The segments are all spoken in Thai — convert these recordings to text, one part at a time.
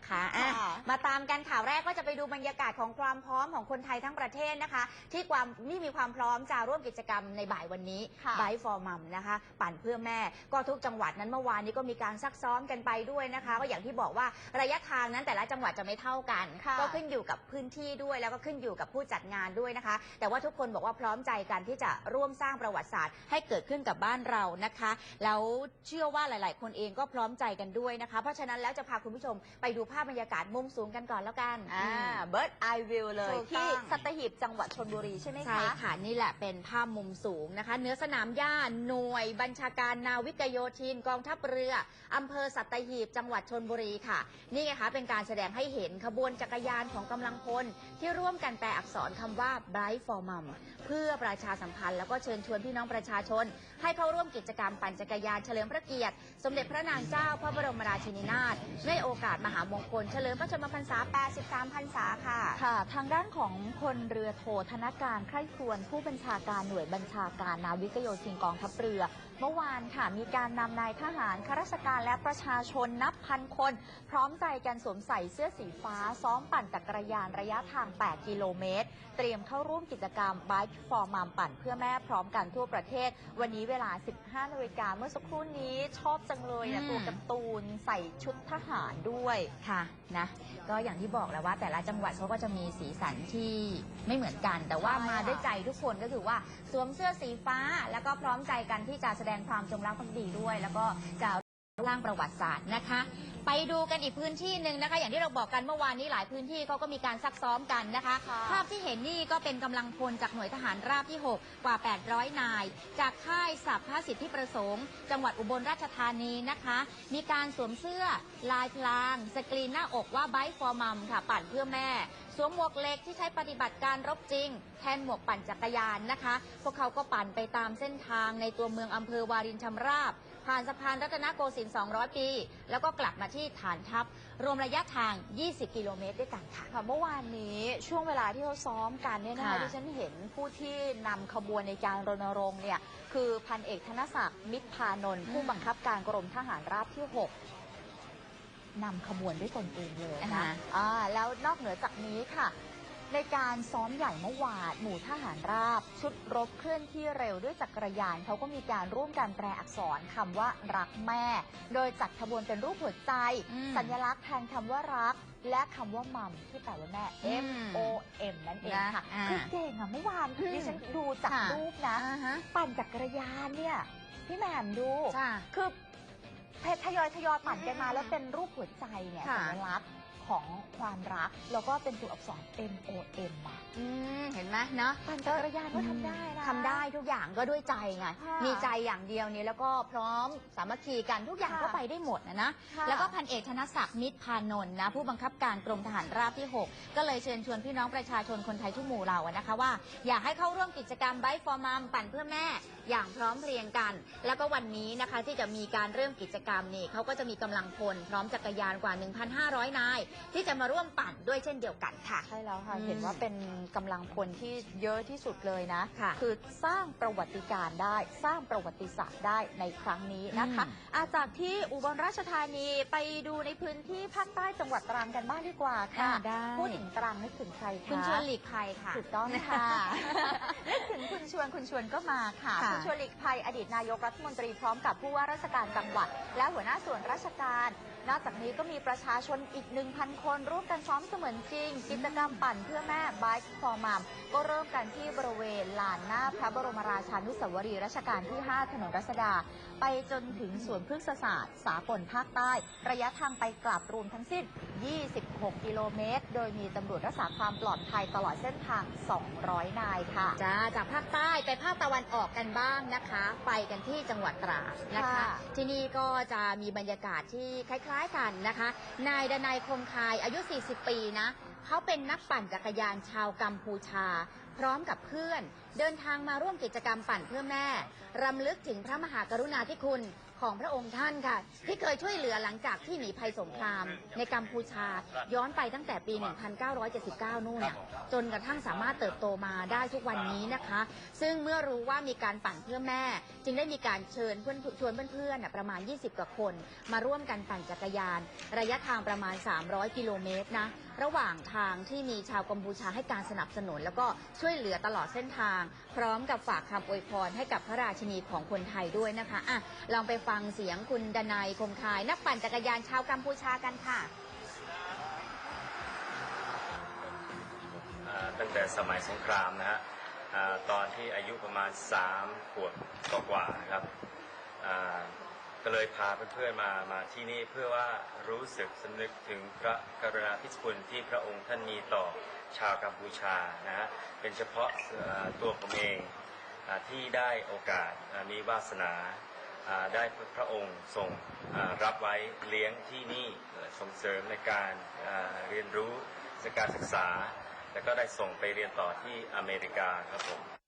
นะคะอะค่ะ มาตามกันข่าวแรกก็จะไปดูบรรยากาศของความพร้อมของคนไทยทั้งประเทศนะคะ ที่ความนี่มีความพร้อมจะร่วมกิจกรรมในบ่ายวันนี้ค่ะ ไบฟอร์มัมนะคะ ปั่นเพื่อแม่ ก็ทุกจังหวัดนั้นเมื่อวานนี้ก็มีการซักซ้อมกันไปด้วยนะคะ ก็อย่างที่บอกว่าระยะทางนั้นแต่ละจังหวัดจะไม่เท่ากัน ค่ะ ก็ขึ้นอยู่กับพื้นที่ด้วยแล้วก็ขึ้นอยู่กับผู้จัดงานด้วยนะคะ แต่ว่าทุกคนบอกว่าพร้อมใจกันที่จะร่วมสร้างประวัติศาสตร์ ให้เกิดขึ้นกับบ้านเรานะคะ แล้วเชื่อว่าหลาย ๆ คนเองก็พร้อมใจกันด้วยนะคะ เพราะฉะนั้นแล้วจะพาคุณผู้ชมไปดูภาพบรรยากาศมุมสูงกันก่อนแล้วกันอ่าอืมเบิร์ดไอวิวเลยถูกต้ที่องสัตหีบจังหวัดชนบุรีใช่ไหมใช่คะค่ะ นี่แหละเป็นภาพมุมสูงนะคะ เนื้อสนามหญ้าหน่วย บัญชาการนาวิกโยธินกองทัพเรืออำเภอสัตหีบจังหวัดชนบุรีค่ะ นี่ไงคะเป็นการแสดงให้เห็นขบวนจักรยานของกำลังพล ที่ร่วมกันแปลอักษรคำว่า Bright for Mom เพื่อประชาสัมพันธ์แล้วก็เชิญชวนพี่น้องประชาชน ให้เข้าร่วมกิจกรรมปั่นจักรยานเฉลิมพระเกียรติ สมเด็จพระนางเจ้าพระบรมราชินีนาถในโอกาสมหามงคลเฉลิมพระชนมพรรษา 83 พรรษาค่ะ ค่ะ ทางด้านของพลเรือโทธนการไคร่ครวรผู้บัญชาการหน่วยบัญชาการนาวิกโยธินกองทัพเรือ เมื่อวานค่ะมีการนำนายทหารข้าราชการและประชาชนนับพันคน พร้อมใจกันสวมใส่เสื้อสีฟ้า ซ้อมปั่นจักรยานระยะทาง 8 กิโลเมตร เตรียมเข้าร่วมกิจกรรม Bike for Mom ปั่นเพื่อแม่พร้อมกันทั่วประเทศ วันนี้เวลา 15นาฬิกาเมื่อสักครู่นี้ชอบจังเลยนะอืมตัวการ์ตูนใส่ชุดทหารด้วยค่ะนะก็อย่างที่บอกแล้วว่าแต่ละจังหวัดเขาก็จะมีสีสันที่ไม่เหมือนกัน แต่ว่าใช่มาค่ะด้วยใจทุกคนก็คือว่าสวมเสื้อสีฟ้าแล้วก็พร้อมใจกันที่จะแสดงความจงรักภักดีด้วย แล้วก็จะร่างประวัติศาสตร์นะคะ ไปดูกันอีกพื้นที่หนึ่งนะคะ อย่างที่เราบอกกันเมื่อวานนี้หลายพื้นที่เขาก็มีการซักซ้อมกันนะคะ ค่ะ ภาพที่เห็นนี่ก็เป็นกำลังพลจากหน่วยทหารราบที่ 6 กว่า 800 นาย จากค่ายสัพพสิทธิประสงค์ จังหวัดอุบลราชธานีนะคะ มีการสวมเสื้อลายพลาง สกรีนหน้าอกว่า Bike for Mom ค่ะปั่นเพื่อแม่ สวมหมวกเหล็กที่ใช้ปฏิบัติการรบจริง แทนหมวกปั่นจักรยานนะคะ พวกเขาก็ปั่นไปตามเส้นทางในตัวเมืองอำเภอวารินชำราบ ผ่านสะพานรัตนโกสินทร์ 200 ปี แล้วก็กลับมาที่ฐานทัพ รวมระยะทาง 20 กิโลเมตรด้วยกันค่ะ ค่ะเมื่อวานนี้ช่วงเวลาที่เขาซ้อมกันเนี่ยนะคะค่ะที่ฉันเห็นผู้ที่นำขบวนในการรณรงค์เนี่ยคือพันเอกธนศักดิ์มิตรพานนท์ผู้บังคับการกรมทหารราบที่ 6นำขบวนด้วยตนเองเลยอ่านะฮะ อ่าแล้วนอกเหนือจากนี้ค่ะ ในการซ้อมใหญ่เมื่อวานหมู่ทหารราบ ชุดรบเคลื่อนที่เร็วด้วยจักรยานเขาก็มีการร่วมกันแปลอักษรคำว่ารักแม่ โดยจัดขบวนเป็นรูปหัวใจอืมสัญลักษณ์แทนคำว่ารัก และคำว่ามัมที่แปลว่าแม่อื M ม O M นั่นเองค่ะนะอ่าคือเก่งอะเมื่อวานอืมดิฉันดูจากค่ะรูปนะอ่าฮะปั่นจักรยานเนี่ยพี่แหม่มดูจ้าคือเพทยอยทยอยปั่นกันมาอืมแล้วเป็นรูปหัวใจเนี่ยค่ะสัญลักษณ์ ของความรัก แล้วก็เป็นตัวอักษร M O M มา อืมเห็นไหมเนาะ ปั่นจักรยานก็ทำได้นะ ทำได้ทุกอย่างก็ด้วยใจไง ค่ะมีใจอย่างเดียวนี้แล้วก็พร้อมสามัคคีกันทุกอย่างค่ะก็ไปได้หมดนะนะ ค่ะแล้วก็พันเอกธนศักดิ์มิตรพานนท์นะ ผู้บังคับการกรมทหารราบที่ 6 ก็เลยเชิญชวนพี่น้องประชาชนคนไทยทุกหมู่เหล่าอะนะคะว่า อยากให้เข้าร่วมกิจกรรมไบฟอร์มามปั่นเพื่อแม่ อย่างพร้อมเพรียงกัน แล้วก็วันนี้นะคะที่จะมีการเริ่มกิจกรรมนี่เขาก็จะมีกำลังพลพร้อมจักรยานกว่า 1,500 นาย ที่จะมาร่วมปั่นด้วยเช่นเดียวกันค่ะ ใช่แล้วค่ะ อืม เห็นว่าเป็นกำลังพลที่เยอะที่สุดเลยนะค่ะอสร้างประวัติการณ์ได้สร้างประวัติศาสตร์ได้ในครั้งนี้นะคะอืมอาจากที่อุบลราชธานีไปดูในพื้นที่ภาคใต้จังหวัดตรังกันบ้างดีกว่าค่ะอ่าได้พูดถึงตรังนึกถึงใครคะคุณชวนหลีกภัยค่ะถูกต้องค่ะนึกถึงคุณชวนคุณชวนก็มาค่ะค่ะคุณชวนหลีกภัยอดีตนายกรัฐมนตรีพร้อมกับผู้ว่าราชการจังหวัด และหัวหน้าส่วนราชการนอกจากนี้ก็มีประชาชนอีก 1,000 คน ร่วมกันซ้อมเสมือนจริง กิจกรรมปั่นเพื่อแม่ Bike for Mom ก็เริ่มกันที่บริเวณลานหน้าพระบรมราชานุสาวรีย์รัชกาลที่ 5 ถนนรัชดา ไปจนถึงสวนพฤกษศาสตร์ สากลภาคใต้ ระยะทางไปกลับรวมทั้งสิ้น 26 กิโลเมตร โดยมีตำรวจรักษาความปลอดภัยตลอดเส้นทาง 200 นายค่ะจ้าจากภาคใต้ไปภาคตะวันออกกันบ้างนะคะ ไปกันที่จังหวัดตราดนะคะค่ะที่นี่ก็จะมีบรรยากาศที่คล้าย ๆ กันนะคะ นายดนัยคงคายอายุ 40 ปีนะ เขาเป็นนักปั่นจักรยานชาวกัมพูชา พร้อมกับเพื่อน เดินทางมาร่วมกิจกรรมปั่นเพื่อแม่ รำลึกถึงพระมหากรุณาธิคุณของพระองค์ท่านค่ะ ที่เคยช่วยเหลือหลังจากที่หนีภัยสงคราม ในกัมพูชาย้อนไปตั้งแต่ปี 1979 นู่นน่ะจนกระทั่งสามารถเติบโตมาได้ทุกวันนี้นะคะ ซึ่งเมื่อรู้ว่ามีการปั่นเพื่อแม่ จึงได้มีการเชิญเพื่อนชวนเพื่อนๆประมาณ 20 กว่าคน มาร่วมกันปั่นจักรยาน ระยะทางประมาณ 300 กิโลเมตรนะระหว่างทางที่มีชาวกัมพูชาให้การสนับสนุนแล้วก็ช่วยวยเหลือตลอดเส้นทาง พร้อมกับฝากคำอวยพรให้กับพระราชินีของคนไทยด้วยนะคะอะลองไปฟังเสียงคุณดนัยคมคาย นักปั่นจักรยานชาวกัมพูชากันค่ะ อ่าตั้งแต่สมัยสงครามนะฮะอ่าตอนที่อายุประมาณ3ขวบกว่าๆนะครับอ่า ก็เลยพาเพื่อนๆมามาที่นี่เพื่อว่ารู้สึกสำนึกถึงพระกรุณาธิคุณที่พระองค์ท่านมีต่อชาวกัมพูชานะฮะเป็นเฉพาะตัวผมเองอที่ได้โอกาสมีวาสนาได้พระองค์ทรงรับไว้เลี้ยงที่นี่ส่งเสริมในการเรียนรู้การศึกษา แล้วก็ได้ส่งไปเรียนต่อที่อเมริกาครับผม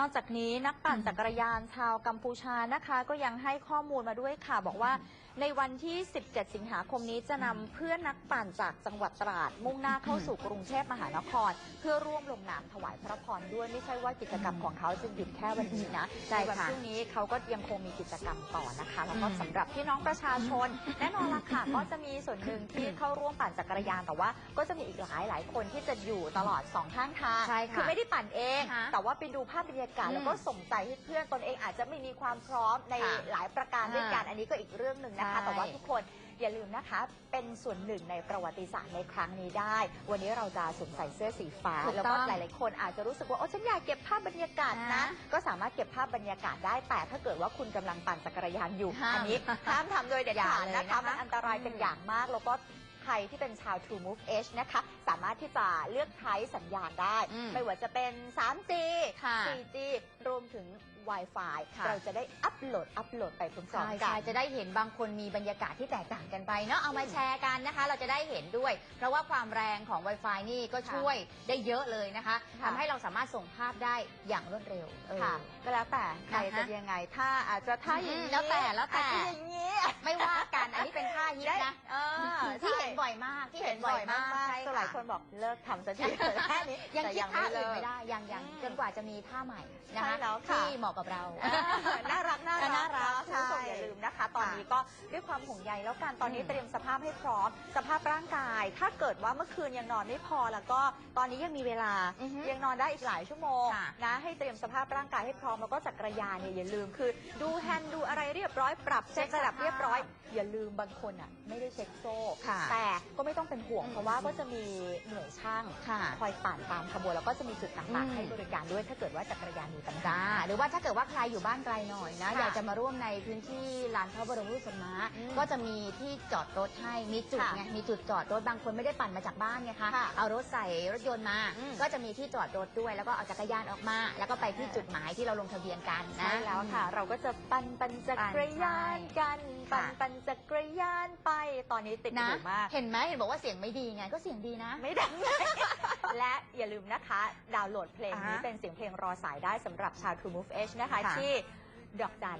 นอกจากนี้นักปั่นจักรยานชาวกัมพูชานะคะ ก็ยังให้ข้อมูลมาด้วยค่ะ บอกว่าในวันที่ 17 สิงหาคมนี้จะนำเพื่อนนักปั่นจากจังหวัดตราด มุ่งหน้าเข้าสู่กรุงเทพมหานคร เพื่อร่วมลงนามถวายพระพรด้วยไม่ใช่ว่ากิจกรรมของเขาจะหยุดแค่วันนี้นะใช่วันค่ะพรุ่งนี้เขาก็ยังคงมีกิจกรรมต่อนะคะแล้วก็สำหรับพี่น้องประชาชน แน่นอนละค่ะ ก็จะมีส่วนหนึ่งที่เข้าร่วมปั่นจักรยานแต่ว่า ก็จะมีอีกหลายหลายคนที่จะอยู่ตลอดสองข้างทางใช่ค่ะคือไม่ได้ปั่นเอง ค่ะแต่ว่าไปดูภาพบรรยากาศอืมแล้วก็ส่งใจให้เพื่อนตนเองอาจจะไม่มีความพร้อมในค่ะหลายประการด้วยกันอ่า อันนี้ก็อีกเรื่องหนึ่งนะคะ ใช่ แต่ว่าทุกคนอย่าลืมนะคะ เป็นส่วนหนึ่งในประวัติศาสตร์ในครั้งนี้ได้ วันนี้เราจะสวมใส่เสื้อสีฟ้า ถูกแล้วต้ก็องหลายๆคนอาจจะรู้สึกว่าโอ้ฉันอยากเก็บภาพบรรยากาศนะ นะก็สามารถเก็บภาพบรรยากาศได้ แต่ถ้าเกิดว่าคุณกำลังปั่นจักรยานอยู่ ห้ามอันนี้ห้ามทำโดยเด็ดอย่าขาดเลยนะคะนะคะมันอันตรายเป็นอย่างมาก แล้วก็ใครที่เป็นชาว True Move Edge นะคะ สามารถที่จะเลือกใช้สัญญาณได้ อืมไม่ว่าจะเป็น 3G ค่ะ 4G รวมถึง Wi-Fi ค่ะเราจะได้อัปโหลดอัปโหลดไปพร้อใช่มๆกัใช่นจะได้เห็นบางคนมีบรรยากาศที่แตกต่างกันไปเนาะเอามาแชร์กันนะคะ เราจะได้เห็นด้วย เพราะว่าความแรงของ Wi-Fi นี่ก็ช่วยได้เยอะเลยนะคะค่ะ ทำให้เราสามารถส่งภาพได้อย่างรวดเร็วเออ ค่ะ ก็แล้วแต่ใครนะคะจะยังไง ถ้าอาจจะถ้าอย่างอืนี้มแล้วแต่แล้วแต่ อาจจะอย่างนี้ ไม่ว่ากันอันนี้เป็นท่าฮิตได้นะเออที่ใช่เห็นบ่อยมากที่เห็นบ่อยมากใช่จนค่ะ หลายคนบอกเลิกทำสักทีแค่นี้ยังแต่คิดท่าอื่นเลิกไม่ได้ยังยังอืมจนกว่าจะมีท่าใหม่นะคะใช่แล้วค่ะ ที่เหมาะกับเราเออน่ารักน่ารักน่ารักคุณผู้ชมใช่อย่าลืมนะคะ ตอนนี้ก็ด้วยความห่วงใยแล้วกันตอนนี้อืมเตรียมสภาพให้พร้อม สภาพร่างกาย ถ้าเกิดว่าเมื่อคืนยังนอนไม่พอแล้วก็ตอนนี้ยังมีเวลาอือฮึยังนอนได้อีกหลายชั่วโมงค่ะนะให้เตรียมสภาพร่างกายให้พร้อมแล้วก็จักรยานเนี่ยอย่าลืมคือ ดูแฮนด์ดูอะไรเรียบร้อยปรับเช็คระดับเรียบร้อย อย่าลืมบางคนอะไม่ได้เช็คโซ่ค่ะแต่ก็ไม่ต้องเป็นห่วงอืมเพราะว่าก็จะมีหน่วยช่างค่ะคอยปั่นตามขบวนแล้วก็จะมีจุดอืต่างมๆให้บริการด้วยถ้าเกิดว่าจักรยานมีปัญหาจ้าหรือว่าถ้าเกิดว่าใครอยู่บ้านไกลหน่อยนะค่ะอยากจะมาร่วมในพื้นที่ลานพระบรมรูปสมมาอืมก็จะมีที่จอดรถให้มีจุดค่ะไงมีจุดจอดรถบางคนไม่ได้ปั่นมาจากบ้านไงคะค่ะเอารถใส่รถยนต์มา อืม ก็จะมีที่จอดรถด้วย แล้วก็เอาจักรยานออกมา แล้วก็ไปที่จุดหมายที่เราลงทะเบียนกันนะ ใช่แล้วค่ะ เราก็จะปั่นปั่นจักรยานกันค่ะปั่นปั่นจักรยานไปตอนนี้ติดนะหูมาก เห็นไหมเห็นบอกว่าเสียงไม่ดีไงก็เสียงดีนะ ไม่ดัง และอย่าลืมนะคะดาวน์โหลดเพลงนี้อ่าฮะเป็นเสียงเพลงรอสายได้สำหรับชาว True Move H นะคะค่ะ ที่ดอกจัน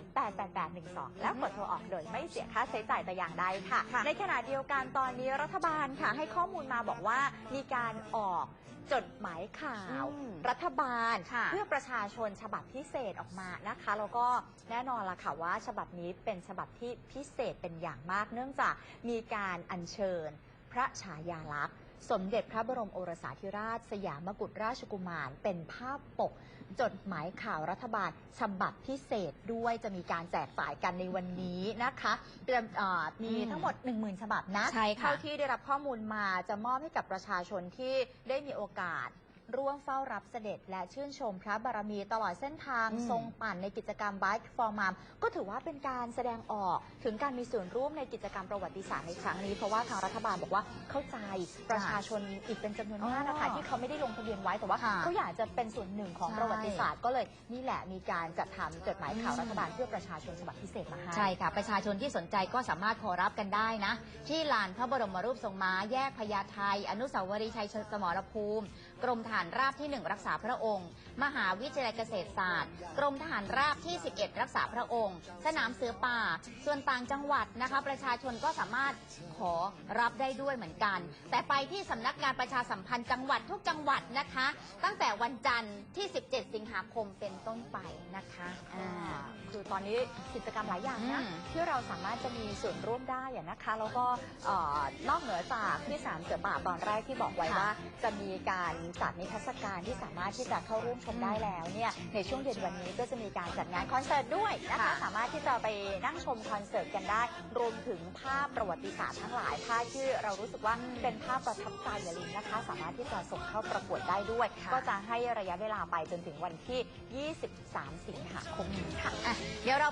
88812 แล้วกดโทรออกโดยไม่เสียค่าใช้จ่ายแต่อย่างใดค่ะค่ะ ในขณะเดียวกันตอนนี้รัฐบาลค่ะ ให้ข้อมูลมาบอกว่ามีการออกจดหมายข่าว อืม รัฐบาลค่ะเพื่อประชาชนฉบับพิเศษออกมานะคะ แล้วก็แน่นอนละค่ะว่า ฉบับนี้เป็นฉบับที่พิเศษเป็นอย่างมาก เนื่องจากมีการอัญเชิญพระฉายาลักษณ์ สมเด็จพระบรมโอรสาธิราช สยามกุฎราชกุมาร เป็นภาพปก จดหมายข่าวรัฐบาลฉบับพิเศษด้วยจะมีการแจกจ่ายกันในวันนี้นะคะเตรียมเอ่อมีอืมทั้งหมด 10,000 ฉบับนะใช่ค่ะ เท่าที่ได้รับข้อมูลมาจะมอบให้กับประชาชนที่ได้มีโอกาส ร่วมเฝ้ารับเสด็จและชื่นชมพระบารมีตลอดเส้นทางอืม ทรงปั่นในกิจกรรม Bike for Mom ก็ถือว่าเป็นการแสดงออกถึงการมีส่วนร่วมในกิจกรรมประวัติศาสตร์ในครั้งนี้ เพราะว่าทางรัฐบาลบอกว่าเข้าใจประชาชนอีกเป็นจำนวนมากนะคะอ๋อที่เขาไม่ได้ลงทะเบียนไว้แต่ว่าค่ะเขาอยากจะเป็นส่วนหนึ่งของใช่ ประวัติศาสตร์ก็เลยนี่แหละมีการจัดทำจดหมายข่าวรัฐบาลเพื่อประชาชนฉบับพิเศษมาให้ ใช่ค่ะ ประชาชนที่สนใจก็สามารถขอรับกันได้นะ ที่ลานพระบรมรูปทรงม้าแยกพญาไท อนุสาวรีย์ชัยสมรภูมิ กรมทหารราบที่ 1 รักษาพระองค์ มหาวิทยาลัยเกษตรศาสตร์ กรมทหารราบที่ 11 รักษาพระองค์ สนามเสือป่า ส่วนต่างจังหวัดนะคะ ประชาชนก็สามารถขอรับได้ด้วยเหมือนกัน แต่ไปที่สำนักงานประชาสัมพันธ์จังหวัดทุกจังหวัดนะคะ ตั้งแต่วันจันทร์ที่ 17 สิงหาคมเป็นต้นไปนะคะอ่าคือตอนนี้กิจกรรมหลายอย่างนะอืมที่เราสามารถจะมีส่วนร่วมได้อะนะคะแล้วก็เอ่อนอกเหนือจากที่สนามเสือป่าตอนแรกที่บอกไว้ค่ะว่าจะมีการจัดนิทรรศการที่สามารถที่จะเข้าร่วมชมได้แล้วเนี่ยในช่วงเดือนวันนี้ก็จะมีการจัดงานคอนเสิร์ตด้วยนะคะค่ะ สามารถที่จะไปนั่งชมคอนเสิร์ตกันได้ รวมถึงภาพประวัติศาสตร์ทั้งหลายภาพที่เรารู้สึกว่าเป็นภาพประทับใจอย่าลืมนะคะ สามารถที่จะส่งเข้าประกวดได้ด้วยค่ะก็จะให้ระยะเวลาไปจนถึงวันที่ 23 สิงหาคมนี้ค่ะอะเดี๋ยวเรา